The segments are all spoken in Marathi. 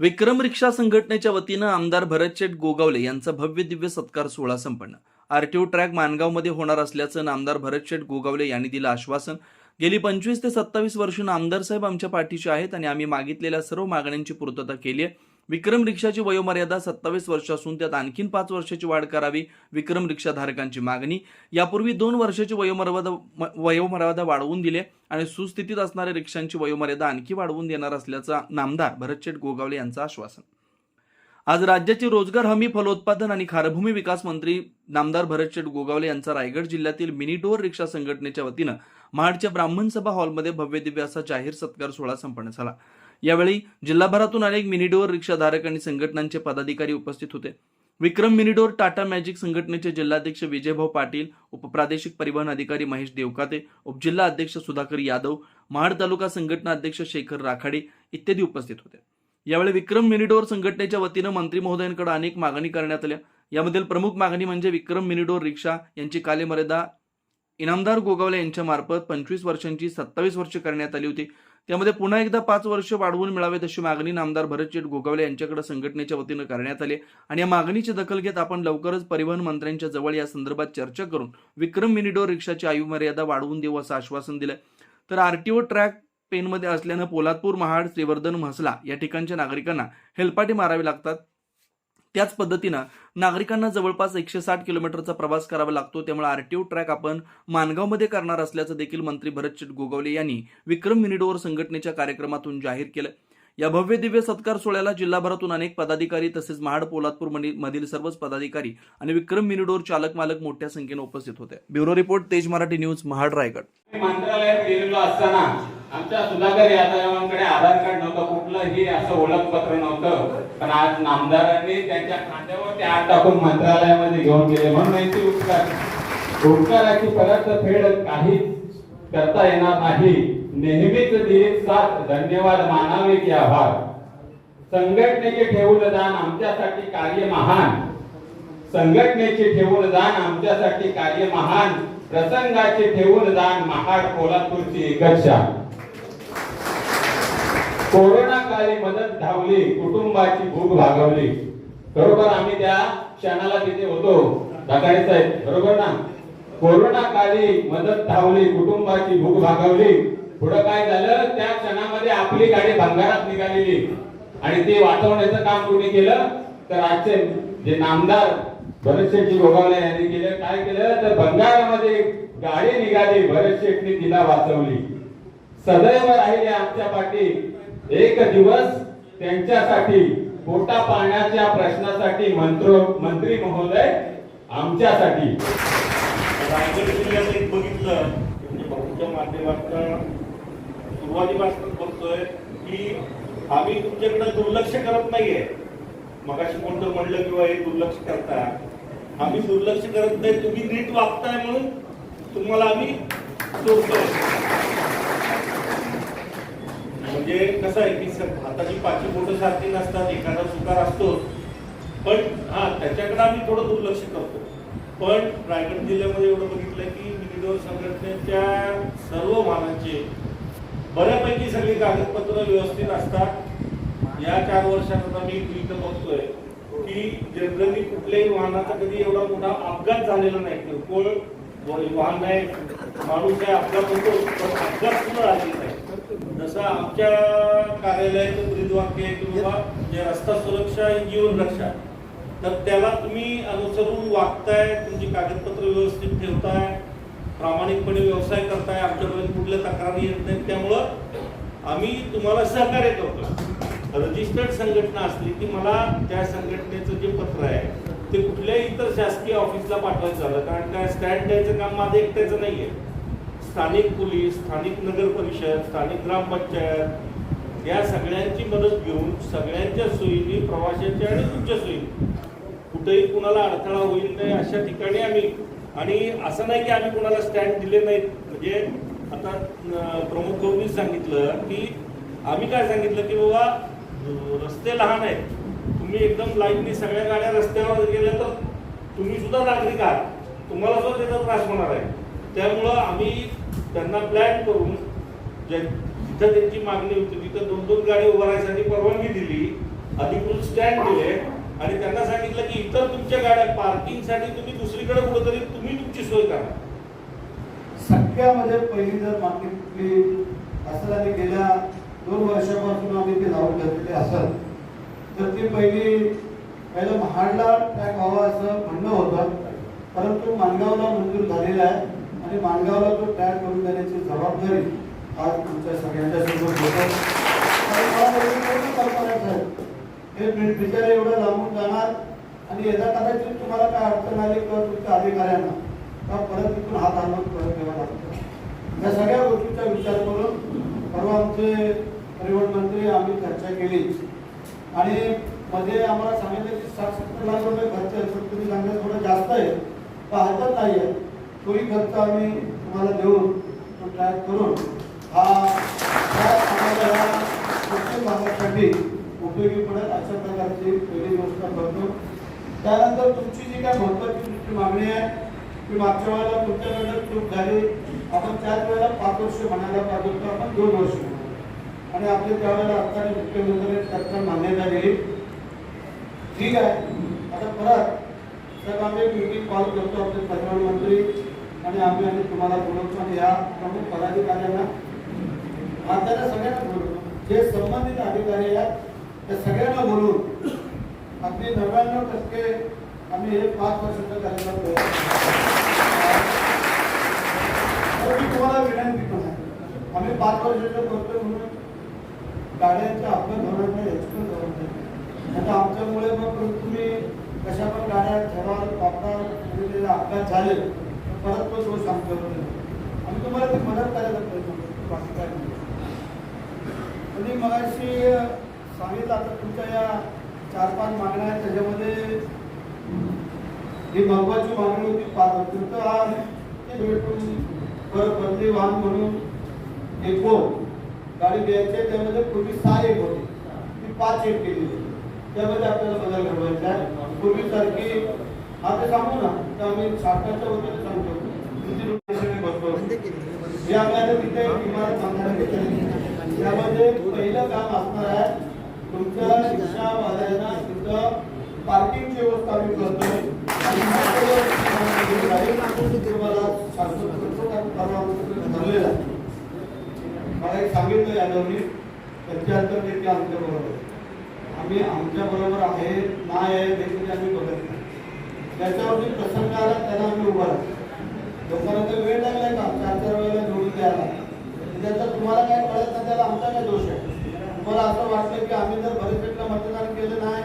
विक्रम रिक्षा संघटनेच्या वतीनं आमदार भरतशेठ गोगावले यांचा भव्य दिव्य सत्कार सोहळा संपन्न. आरटीओ ट्रॅक मानगावमध्ये होणार असल्याचं नामदार भरतशेठ गोगावले यांनी दिलं आश्वासन. गेली पंचवीस ते सत्तावीस वर्ष नामदार साहेब आमच्या पाठीचे आहेत आणि आम्ही मागितलेल्या सर्व मागण्यांची पूर्तता केली आहे. विक्रम रिक्षाची वयोमर्यादा सत्तावीस वर्ष असून त्यात आणखीन पाच वर्षाची वाढ करावी विक्रम रिक्षाधारकांची मागणी. यापूर्वी दोन वर्षाची वयोमर्यादा वयोमर्यादा वाढवून दिली आणि सुस्थितीत असणाऱ्या रिक्षांची वयोमर्यादा आणखी वाढवून देणार असल्याचा नामदार भरतशेठ गोगावले यांचं आश्वासन. आज राज्याचे रोजगार हमी फलोत्पादन आणि खारभूमी विकास मंत्री नामदार भरतशेठ गोगावले यांचा रायगड जिल्ह्यातील मिनी रिक्षा संघटनेच्या वतीनं महाडच्या ब्राह्मण सभा हॉलमध्ये भव्य दिव्य असा जाहीर सत्कार सोहळा संपन्न झाला. यावेळी जिल्हाभरातून अनेक मिनिडोर रिक्षाधारक आणि संघटनांचे पदाधिकारी उपस्थित होते. विक्रम मिनिडोर टाटा मॅजिक संघटनेचे जिल्हाध्यक्ष विजयभाऊ पाटील उपप्रादेशिक परिवहन अधिकारी महेश देवकाते उपजिल्हा अध्यक्ष सुधाकर यादव महाड तालुका संघटना अध्यक्ष शेखर राखाडे इत्यादी उपस्थित होते. यावेळी विक्रम मिनिडोर संघटनेच्या वतीनं मंत्री महोदयांकडे अनेक मागणी करण्यात आल्या. यामधील प्रमुख मागणी म्हणजे विक्रम मिनिडोर रिक्षा यांची कालेमर्यादा इनामदार गोगावले यांच्यामार्फत पंचवीस वर्षांची सत्तावीस वर्ष करण्यात आली होती. त्यामध्ये पुन्हा एकदा पाच वर्ष वाढवून मिळावेत अशी मागणी नामदार भरतचेट गोगावले यांच्याकडे संघटनेच्या वतीनं करण्यात आली आणि या मागणीची दखल घेत आपण लवकरच परिवहन मंत्र्यांच्या जवळ या संदर्भात चर्चा करून विक्रम मिनिडोर रिक्षाची आयु मर्यादा वाढवून देऊ असं आश्वासन दिलं तर आरटीओ ट्रॅक पेनमध्ये असल्यानं पोलादपूर महाड श्रीवर्धन म्हसला या ठिकाणच्या नागरिकांना हेलपाटे मारावे लागतात. त्याच पद्धतीनं नागरिकांना जवळपास एकशे साठ किलोमीटरचा प्रवास करावा लागतो. त्यामुळे आरटीओ ट्रॅक आपण मानगावमध्ये करणार असल्याचं देखील मंत्री भरत गोगावले यांनी विक्रम मिनिडोअर संघटनेच्या कार्यक्रमातून जाहीर केलं. या भव्य दिव्य सत्कार सोहळ्याला जिल्हाभरातून अनेक पदाधिकारी तसेच महाड पोलादपूर मधील सर्वच पदाधिकारी आणि विक्रम मिनिडोर चालक मालक मोठ्या संख्येने उपस्थित होते. ब्युरो रिपोर्ट तेज मराठी न्यूज महाड रायगड. मंत्रालयात गेलेलो असताना आमच्या सुधाकर यादवांकडे आधार कार्ड नव्हतं कुठलंही असं ओळखपत्र नव्हतं. पण आज नामदारांनी त्यांच्या खात्यावर ते आत टाकून मंत्रालयामध्ये घेऊन गेले. म्हणून यांची उपकार. उपकाराची परत फेड काही करता येणार नाही. नेहमीच दिलीत साथ धन्यवाद. मानावे की आभार. संघटनेचे ठेवून दान आमच्यासाठी कार्य महान. संघटनेचे ठेवून दान आमच्यासाठी कार्य महान. प्रसंगाचे ठेवून दान महाड कोल्हापूरची एकक्षा कोरोना काळी मदत धावली कुटुंबाची भूक भागवली. बरोबर आम्ही त्या क्षणाला तिथे होतो. दादाडे साहेब बरोबर ना? कोरोना काळी मदत धावली कुटुंबाची भूक भागवली. पुढं काय झालं? त्या क्षणामध्ये आपली गाडी भंगारात निघालेली. आणि ते वाचवण्याचं काम कोणी केलं? तर आजचे जे नामदार भरतशेठजी गोगावले यांनी केलं. काय केलं? तर भंगारामध्ये गाडी निघाली भरतशेठनी तिला वाचवली. सदैव राहिले आमच्या पाठी. एक दिवस त्यांच्यासाठी पोटा पाण्याच्या प्रश्नासाठी मंत्र मंत्री महोदय आमच्यासाठी. रायगड जिल्ह्यात एक बघितलं म्हणजे बहुतेक माध्यमातून सुरुवातीपासून बघतोय की आम्ही तुमच्याकडे दुर्लक्ष करत नाहीये. मगाशी कोणतं म्हणलं किंवा हे दुर्लक्ष करता. आम्ही दुर्लक्ष करत नाही तुम्ही नीट वागताय म्हणून तुम्हाला आम्ही सोडतोय. म्हणजे कसं आहे की हाताची पाचवी बोट सारखी नसतात एखादा सुकार असतो पण हा त्याच्याकडे आम्ही थोडं दुर्लक्ष करतो. पण रायगड जिल्ह्यामध्ये एवढं बघितलं की मिनिडोर संघटनेच्या सर्व वाहनांचे बऱ्यापैकी सगळी कागदपत्र व्यवस्थित असतात. या चार वर्षात मी इथं बघतोय की जनरली कुठल्याही वाहनाचा कधी एवढा मोठा अपघात झालेला नाही. किरकोळ वाहन नाही माणूस आहे अपघात होतो पण अपघात सुद्धा झालेला जसं आमच्या कार्यालयाचं ब्रीदवाक्य आहे की बाबा जे रस्ता सुरक्षा ही जीवन रक्षा तर त्याला तुम्ही अनुसरून वागताय तुमची कागदपत्र व्यवस्थित ठेवताय प्रामाणिकपणे व्यवसाय करताय आमच्यापर्यंत कुठल्या तक्रारी येत नाहीत त्यामुळं आम्ही तुम्हाला सहकार्य करतो रजिस्टर्ड संघटना असली की मला त्या संघटनेचं जे पत्र आहे ते कुठल्याही इतर शासकीय ऑफिसला पाठवायचं झालं कारण काय स्टँड द्यायचं काम माझं एकट्याचं नाही आहे स्थानिक पोलीस स्थानिक नगर परिषद स्थानिक ग्रामपंचायत या सगळ्यांची मदत घेऊन सगळ्यांच्या सोयीने प्रवाशांच्या आणि तुमच्या सोयी कुठेही कुणाला अडथळा होईल नाही अशा ठिकाणी आम्ही. आणि असं नाही की आम्ही कुणाला स्टँड दिले नाहीत. म्हणजे आता प्रमुख गौरवी सांगितलं की आम्ही काय सांगितलं की बाबा रस्ते लहान आहेत. तुम्ही एकदम लाईननी सगळ्या गाड्या रस्त्यावर गेल्या तर तुम्ही सुद्धा नागरिक आहात. तुम्हाला सुद्धा त्याचा त्रास होणार आहे. त्यामुळं आम्ही त्यांना प्लॅन करून जिथं त्यांची मागणी होती तिथं दोन दोन गाडी उभारायसाठी परवानगी दिली. अधिकृत स्टँड दिले आणि त्यांना सांगितलं की इतर तुमच्या गाड्या पार्किंगसाठी तुम्ही दुसरीकडे कुठेतरी तुम्ही तुमची सोय करा. सगळ्यामध्ये पहिली जर मागणी असं असेल आणि गेल्या दोन वर्षापासून आम्ही ते लावून घेतलेले असेल तर ती पहिली पहिलं महाडला ट्रॅक व्हावा असं म्हणणं होतं. परंतु मानगावला मंजूर झालेला आहे. आणि माणगावला तो तयार करून देण्याची जबाबदारी आज तुमच्या सगळ्यांच्या समोर होतं आहे. हे बिचारे एवढं लांबून जाणार आणि यदा कदाचित तुम्हाला काय अडचण आली किंवा तुमच्या अधिकाऱ्यांना तर परत तिथून हात आणून परत घ्यावा लागतो. या सगळ्या गोष्टीचा विचार करून परवा आमचे परिवहन मंत्री आम्ही चर्चा केली. आणि मध्ये आम्हाला सांगितलं की साठ सत्तर लाख रुपये खर्च आहे पण तुम्ही सांगितलं थोडं जास्त आहे. पण हरकत नाही आहे. तोही खर्च आम्ही तुम्हाला देऊन तो ट्रॅक करून हा track आम्हाला भागासाठी उपयोगी पडेल अशा प्रकारची पहिली व्यवस्था करतो. त्यानंतर तुमची जी काय महत्वाची तुमची मागणी आहे की मागच्या वेळेला तुमच्याकडनं चूक झाली. आपण त्याच वेळेला पाच वर्ष म्हणायला पाहिजे होतं आपण दोन वर्ष आणि आपले त्यावेळेला असताना मुख्यमंत्र्यांनी त्याचा मान्यता दिली ठीक आहे. आता परत साहेब आम्ही मीटिंग कॉल करतो आपले प्रधानमंत्री आणि आम्ही आम्ही तुम्हाला बोलवतो आणि या प्रमुख पदाधिकाऱ्यांना आता सगळ्यांना बोलवतो. जे संबंधित अधिकारी आहेत त्या सगळ्यांना बोलवून अगदी नव्याण्णव टक्के आम्ही हे पाच वर्षाचा कार्यक्रम तर मी तुम्हाला विनंती पण आम्ही पाच वर्षाचं करतो म्हणून गाड्यांच्या अपघात होणार नाही याची पण आता आमच्यामुळे मग तुम्ही कशा पण गाड्या ठेवाल वापराल अपघात झाले परत तो दोष सांगतो नाही. आम्ही तुम्हाला ती मदत करायला प्रयत्न करतो बाकी काय नाही आणि मगाशी सांगितलं आता तुमच्या या चार पाच मागण्या आहेत त्याच्यामध्ये ही महत्वाची मागणी होती पाच तुमचं हा ते भेटून परत बदली वाहन म्हणून एक गाडी द्यायची त्यामध्ये पूर्वी सहा एक होती ती पाच एक केली त्यामध्ये आपल्याला बदल घडवायचा आहे पूर्वीसारखी आता सांगू ना तर आम्ही शासनाच्या वतीने सांगतो तुमची लोकेशन बसतो जे आपल्याला तिथे इमारत बांधणार आहे त्यामध्ये पहिलं काम असणार आहे तुमच्या शिक्षा वाल्याना तिथं पार्किंगची व्यवस्था आम्ही करतोय तुम्हाला शासन करतो कारण परवा आमचं ठरलेलं आहे मला एक सांगितलं यादवनी पंच्याहत्तर टक्के आमच्या बरोबर आम्ही आमच्या बरोबर आहे नाही आहे हे आम्ही बघत नाही. त्याच्यावरती प्रसंग आला त्यांना आम्ही उभा राहतो. लोकांना तर वेळ लागलाय का? चार चार वेळेला निवडून द्यायला त्याचा तुम्हाला काय कळत नाही त्याला आमचा काय दोष आहे? तुम्हाला असं वाटलं की आम्ही जर भरपेटला मतदान केलं नाही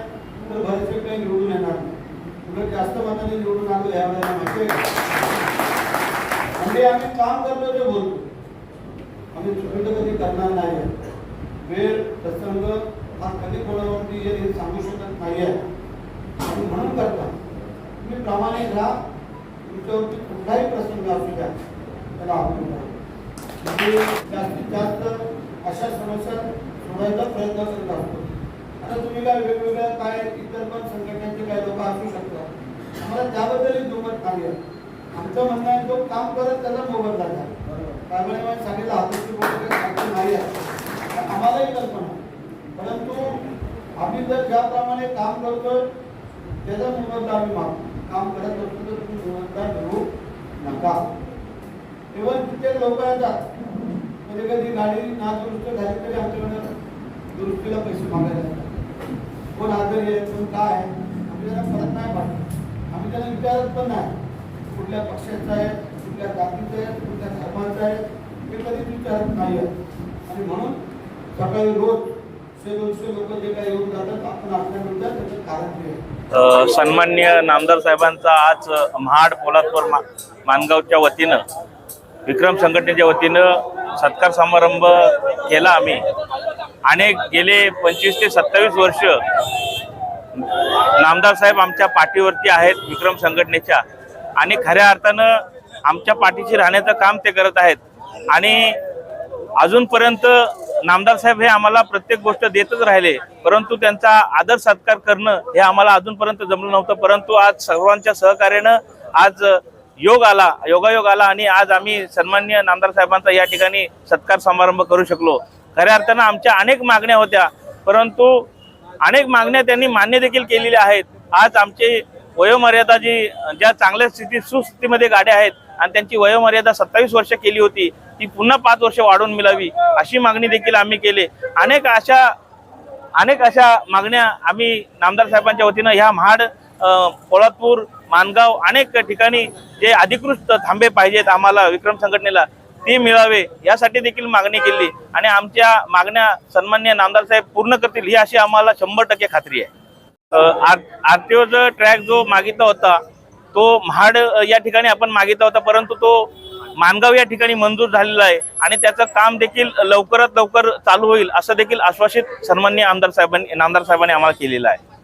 तर भरपेट काही निवडून येणार नाही. उलट जास्त मताने निवडून आलो या वेळेला माहिती आहे म्हणजे आम्ही काम करतो ते बोलतो. आम्ही चुकीचं कधी करणार नाही. वेळ प्रसंग हा कधी कोणावरती येईल हे सांगू शकत नाही आहे आणि म्हणून करता तुम्ही प्रामाणिक राहा. तुमच्यावरती कुठलाही प्रसंग असू द्या त्याला आपण म्हणजे जास्तीत जास्त अशा समस्या सोडायचा प्रयत्न करत असतो. आता तुम्ही काय वेगवेगळ्या काय इतर पण संघटनांचे काय लोक असू शकतात. आम्हाला त्याबद्दलही दुमत नाही आहे. आमचं म्हणणं आहे तो काम करत त्याचा मोबत झाला त्यामुळे मला सांगितलं हाताची गोष्ट काही सांगतो नाही आहे. आम्हालाही कल्पना परंतु आम्ही जर ज्याप्रमाणे काम करतोय त्याचा मोबदला आम्ही मागतो. काम करत असतो तर तुम्ही मोबदला घेऊ नका. इव्हन तिथे लोक येतात. कधी कधी गाडी नादुरुस्त झाली तरी आमच्याकडे दुरुस्तीला पैसे मागायला येतात. कोण आजारी आहे कोण काय आहे आम्ही त्याला परत नाही पाठवत आम्ही त्याला विचारत पण नाही. कुठल्या पक्षाचा आहे कुठल्या जातीचा आहे कुठल्या धर्माचा आहे ते कधीच विचारत नाही आहे. आणि म्हणून सकाळी रोज शे दोनशे लोक जे काही येऊन जातात आपण आपल्यानंतर त्याचं कारण ते आहे. सन्मान्य नामदार साहेबांचा आज महाड पोलादपूर मा मानगावच्या वतीनं विक्रम संघटनेच्या वतीनं सत्कार समारंभ केला आम्ही. अनेक गेले पंचवीस ते सत्तावीस वर्ष नामदार साहेब आमच्या पाठीवरती आहेत विक्रम संघटनेच्या. आणि खऱ्या अर्थानं आमच्या पाठीशी राहण्याचं काम ते करत आहेत. आणि अजूनपर्यंत नामदार साहेब हे आम्हाला प्रत्येक गोष्ट देतच राहिले परंतु त्यांचा आदर सत्कार करणं हे आम्हाला अजूनपर्यंत जमलं नव्हतं परंतु आज सर्वांच्या सहकार्यानं आज योग आला योगायोग आला आणि आज आम्ही सन्माननीय नामदार साहेबांचा या ठिकाणी सत्कार समारंभ करू शकलो. खऱ्या अर्थानं आमच्या अनेक मागण्या होत्या परंतु अनेक मागण्या त्यांनी मान्य देखील केलेल्या आहेत. आज आमचे वयोमर्यादा जी ज्या चांगल्या स्थितीत सुस्थितीमध्ये गाड्या आहेत आणि त्यांची वयोमर्यादा सत्तावीस वर्ष केली होती ती पुन्हा पाच वर्ष वाढवून मिळावी अशी मागणी देखील आम्ही केली. अनेक अशा अनेक अशा मागण्या आम्ही नामदार साहेबांच्या वतीनं ह्या महाड अ, मानगाव अनेक ठिकाणी जे अधिकृत थांबे पाहिजेत आम्हाला विक्रम संघटनेला ते मिळावे यासाठी देखील मागणी केली. आणि आमच्या मागण्या सन्मान्य नामदार साहेब पूर्ण करतील ही अशी आम्हाला शंभर टक्के खात्री आहे. आर आरटीओचा ट्रॅक जो मागितला होता तो महाड या ठिकाणी आपण मागितला होता परंतु तो मानगाव या ठिकाणी मंजूर झालेला आहे आणि त्याचं काम देखील लवकरात लवकर चालू होईल असं देखील आश्वासित सन्मान्य आमदार साहेबांनी नामदार साहेबांनी आम्हाला केलेलं आहे.